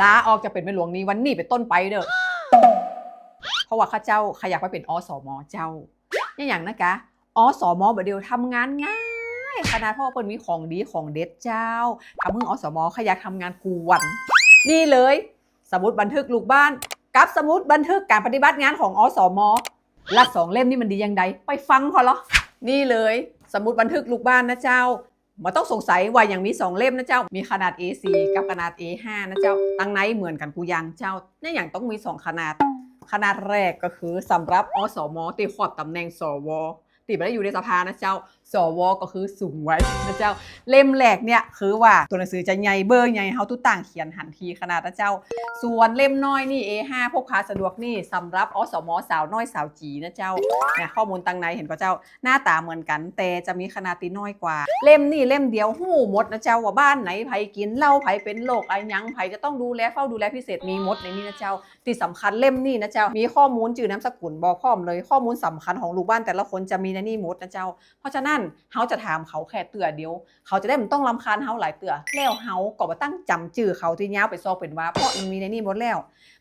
ลาออกจะเป็นแม่หลวงนี้วันนี้เป็นต้นไปเด้อเพราะว่าข้าเจ้าขยักไปเป็นอสมเจ้านี่อย่างนะกะอสมบดเดียวทำงานง่ายขนาดพ่อเปิ้นมีของดีของเด็ดเจ้าทำให้อสมขยักทำงานกูวันนี่เลย สมุดบันทึกลูกบ้าน กับสมุดบันทึกการปฏิบัติงานของอสมละสองเล่มนี่มันดียังไงไปฟังพอเหรอนี่เลย สมุดบันทึกลูกบ้านนะเจ้า มาต้องสงสัยว่าอย่างมีสองเล่มนะเจ้า มีขนาด A4 กับขนาด A5 นะเจ้า ตั้งไหนเหมือนกันกูยังเจ้าเนี่ยอย่างต้องมีสองขนาด ขนาดแรกก็คือสำหรับอสมตีขอบตำแหน่งสวตีไม่ได้อยู่ในสภานะเจ้า สวก็คือสูงไว้นะเจ้า เล่มแรกเนี่ยคือว่าตัวหนังสือจะใหญ่เบอร์ใหญ่เฮาทุกต่างเขียนหันทีขนาดนะเจ้า ส่วนเล่มน้อยนี่ A5 พกพาสะดวกนี่สำหรับอสมสาวน้อยสาวจีนะเจ้าเนี่ยข้อมูลตังในเห็นก็เจ้าหน้าตาเหมือนกัน แต่จะมีขนาดตีน้อยกว่า เล่มนี่เล่มเดียวหู้หมดนะเจ้าว่าบ้านไหนไผกินเหล้าไผเป็นโรคอะไรยังไผจะต้องดูแลเฝ้าดูแลพิเศษมีหมดในนี้นะเจ้าที่สำคัญเล่มนี่นะเจ้ามีข้อมูลจื่อนามสกุลบอกพร้อมเลยข้อมูลสำคัญของลูกบ้านแต่ละคนจะมีในนี่หมดนะเจ้าเพราะฉะนั้นเฮาจะถามเขาแค่เตือเดียว เขาจะได้มันต้องลำคาญเฮาหลายเตือแล้วเฮาก็มาตั้งจำจื่อเขาที่ยาวไปซอกเป็นว่าเพราะมันมีในนี่หมดแล้ว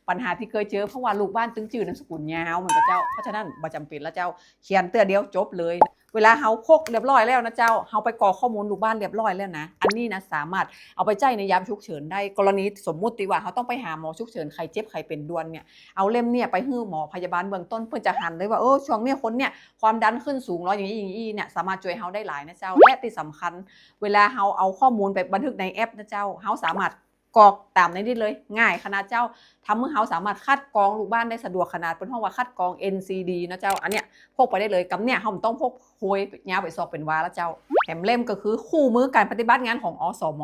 ปัญหาที่เคยเจอเพราะว่าลูกบ้านตึงจื่อนามสกุลยาวเหมือนกับเจ้าเพราะฉะนั้นบ่จำเป็นแล้วเจ้าเขียนเตือเดียวจบเลย เวลาเฮาพกเรียบร้อยแล้วนะเจ้าเฮาไปกรอกข้อมูลลูกบ้านเรียบร้อยแล้วนะ อันนี้นะสามารถเอาไปใจในยามฉุกเฉินได้ กรณีสมมุติว่าเขาต้องไปหาหมอฉุกเฉินใครเจ็บใครเป็นด่วนเนี่ยเอาเล่มเนี่ยไปให้หมอพยาบาลเบื้องต้นเพื่อจะหันเลยว่าเออช่วงเนี้ยคนเนี่ยความดันขึ้นสูงร้อยอย่างนี้อย่างนี้เนี่ยสามารถช่วยเฮาได้หลายนะเจ้าและที่สำคัญ เวลาเฮาเอาข้อมูลไปบันทึกในแอปนะเจ้าเฮาสามารถ กรอกตามในนี้เลย ง่ายขนาดเจ้าทำเมื่อเฮาสามารถคัดกรองลูกบ้านได้สะดวกขนาดเป็นห้องว่าคัดกรอง NCD นะเจ้าอันเนี้ยพกไปได้เลยกับเนี่ยเฮาไม่ต้องพกโฮยยาวไปสอบเป็นวาแล้วเจ้า แถมเล่มก็คือคู่มือการปฏิบัติงานของอสม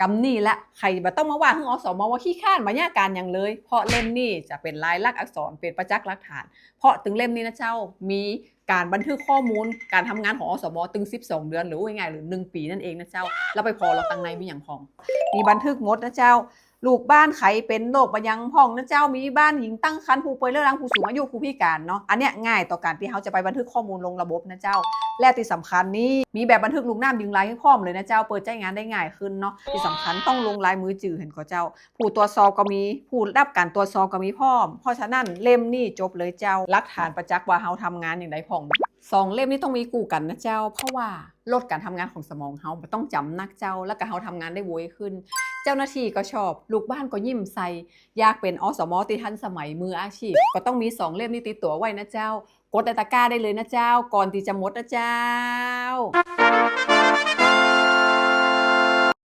กำนี่ละใครบ่ต้องมาว่าถึงอสมว่าขี้ข้านมาแย่การอย่างเลย เพราะเล่มนี่จะเป็นลายลักษณ์อักษรเป็นประจักษ์หลักฐาน เพราะถึงเล่มนี้นะเจ้ามีการบันทึกข้อมูลการทำงานของอสมตึง 12 เดือนหรือว่าง่ายๆหรือ 1 ปีนั่นเองนะเจ้า แล้วไปพอเราตังในมีอย่างพอง มีบันทึกงดนะเจ้า ลูกบ้านใครเป็นโรคบะยังพ่องนะเจ้ามีบ้านหญิงตั้งครรภ์ผู้ป่วยเรื้อรังผู้สูงอายุผู้พิการเนาะอันเนี้ยง่ายต่อการที่เขาจะไปบันทึกข้อมูลลงระบบนะเจ้า และที่สำคัญนี่มีแบบบันทึกลูกน้ำดึงลายให้พร้อมเลยนะเจ้าเปิดใจงานได้ง่ายขึ้นเนาะที่สำคัญต้องลงลายมือจื่อเห็นก็เจ้า ผู้ตรวจสอก็มีผู้รับการตรวจสอก็มีพร้อม เพราะฉะนั้นเล่มนี่จบเลยเจ้าหลักฐานประจักษ์ว่าเฮาทำงานอย่างใดพ่อง สองเล่มนี้ต้องมีกูกันนะเจ้า เพราะว่าลดการทำงานของสมองเฮาต้องจำนักเจ้า แล้วก็เฮาทำงานได้ไวขึ้น เจ้าหน้าที่ก็ชอบ ลูกบ้านก็ยิ้มใส่อยากเป็นอสมอติทันสมัยมืออาชีพ ก็ต้องมีสองเล่มนี้ติดตัวไว้นะเจ้ากดตะกร้าได้เลยนะเจ้า ก่อนที่จะหมดนะเจ้า